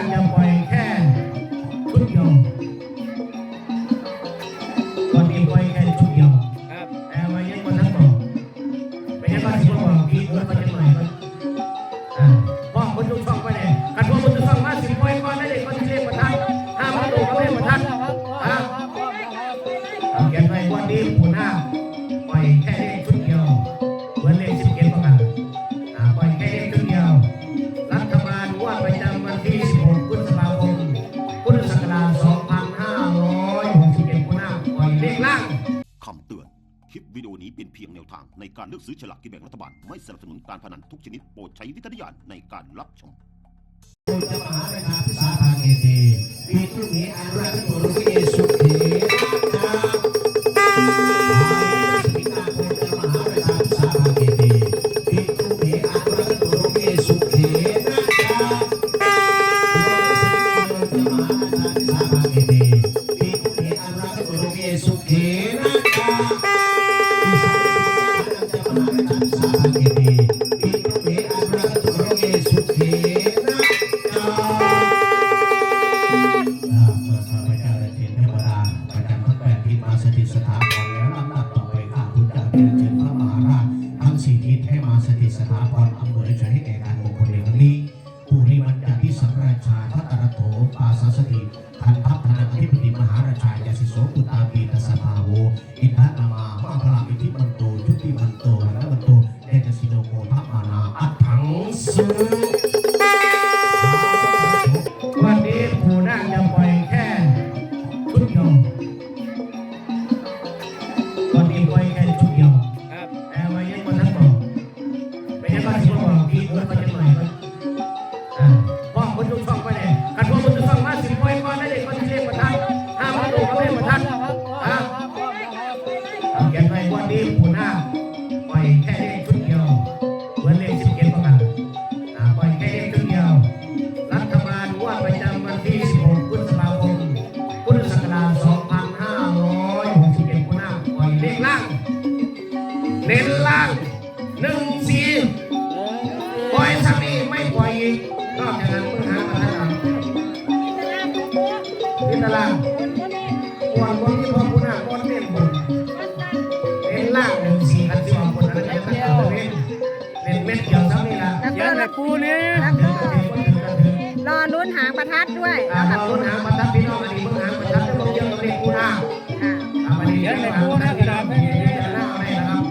าง อกซื้อฉลากกินแบ่งรัฐบาล ไม่สนับสนุนการพนันทุกชนิดโปรดใช้วิจารณญาณในการรับชมจะมหาเวลาพิสาทางเอเทปีทุกนี้อา สถาพรแล้วลำดับต่อไปข้าพุทธเจ้าเรียนเชิญพระมหาราชทั้งสี่ทิศให้มาสถิตสถาพรอำนวยชัยให้แก่การมงคลในครั้งนี้ภูริมันจันทิสังราชาทัตตรโถปาสสติพันพัฒนาธิปติมหาราชายาสิโสปุตตาปีตสภาโวอินทนามามาพลังอิทธิมันโต ปวดคนที่พอผู้หน้าก้อนเน้นบนเน้นล่างสี่กันที่ว่าคนนั้นจะตั้งตัวเน้นเน้นเม็ดเดียวเท่านี้ละเขียนให้ปูนี่เดินกระเทียมก็เดินกระเทียมรอลุ้นหางประทัดด้วยอ่านะเราคะลุ้นหางประทัดพี่น้องอันนี้มึงหางประทัดจะต้องเยอะตัวเลขผู้หน้าค่ะอ่าอันนี้เยอะเลยผู้หน้ากระดาษไม่มีจะหน้าอะไรนะครับ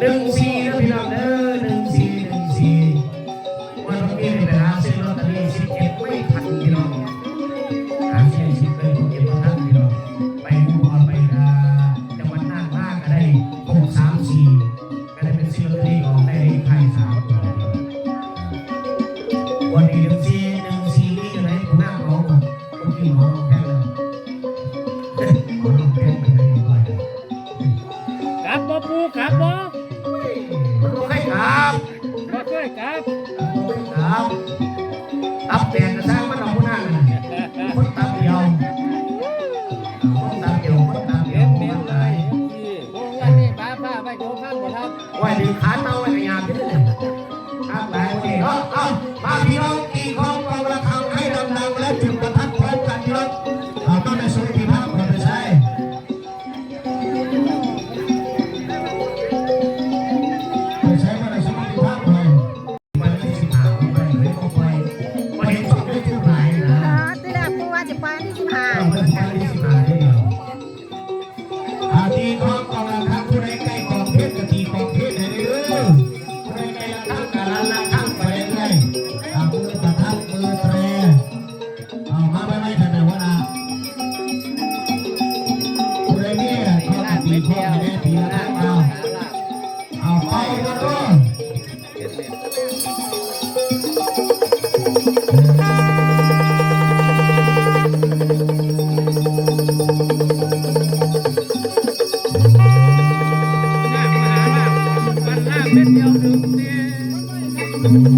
หนึ่งสี่ หมอน้องแพ้ไปไหนไปกลับบ่ปูกลับบ่มันรู้ใครครับบ่ช่วยกลับครับตับแตกกระซังมันเอาหัวหน้าน่ะคนตับเดียวคนตับเดียวคนตับเดีเห็ยวนเน้นคนเลตายยที่ปูวันนี้ป้าป้าไปโยข้ามบ่ครับไว้ดึงขาเต้าไว้ในยามที่นี่ครับหลายคนเอ้าเอ้า พ่อไม่ได้ตีละครั้งเอาเอาไปกันเม็ดเดียวหนึ่งนี่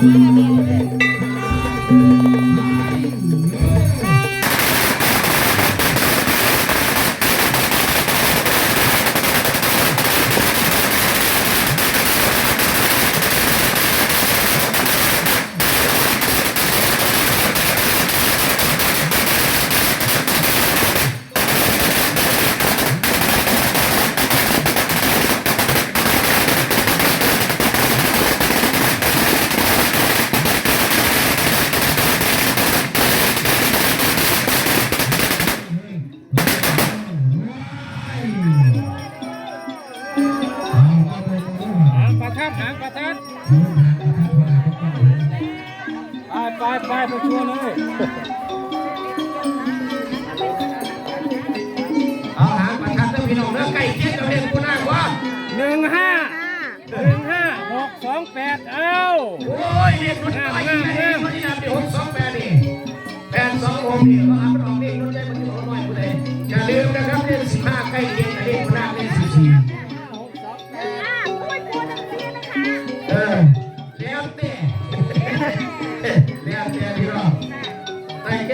ห ไปไปชัวร์เลยเอาหางประทัดเด้อพี่น้องเด้อไก่เคียงกับเลขกูน่างว่าหนึ่งห้าหนึ่งห้าหกสองแปดเอ้าโอ้ยเลขรถไฟนี่เลขรถที่นำที่หกสองแปดนี่แปดสองหกนี่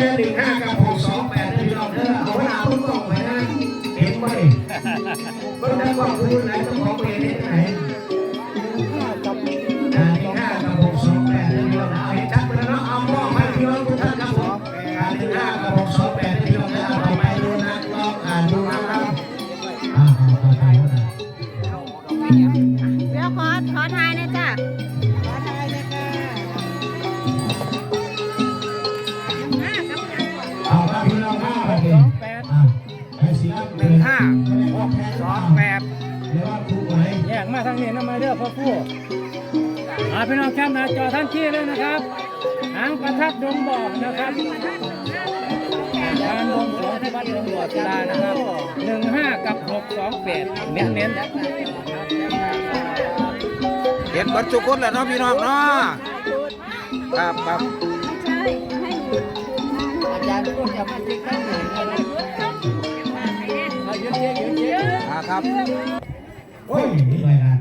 แต่แค่หนึ่งห้ากับหกสองแปดพี่น้องเด้อเอาหน้าต้นกล้องไปนะเห็นไหมเพิ่งได้ความรู้ไหนต้องของไปเห็นไหน หนึ่งห้าหกสองแปดเดี๋ยวว่าครูไหนแยกมาทางนี้นะมาเด้อพ่อผู้อาพี่น้องแคมหน้าจอท่านที่เลยนะครับ หางประทัดดงบ่อนะครับการดงสองที่วัดดงบ่อศิลานะครับหนึ่งห้ากับหกสองแปดเน้นเน้นเห็นบัตรทุกคนแหละเนาะพี่น้องเนาะครับครับใช่ให้หนูอาจารย์ก็จะมาจิกทั้งหนึ่ ครับ โอ้ยนี่รายงาน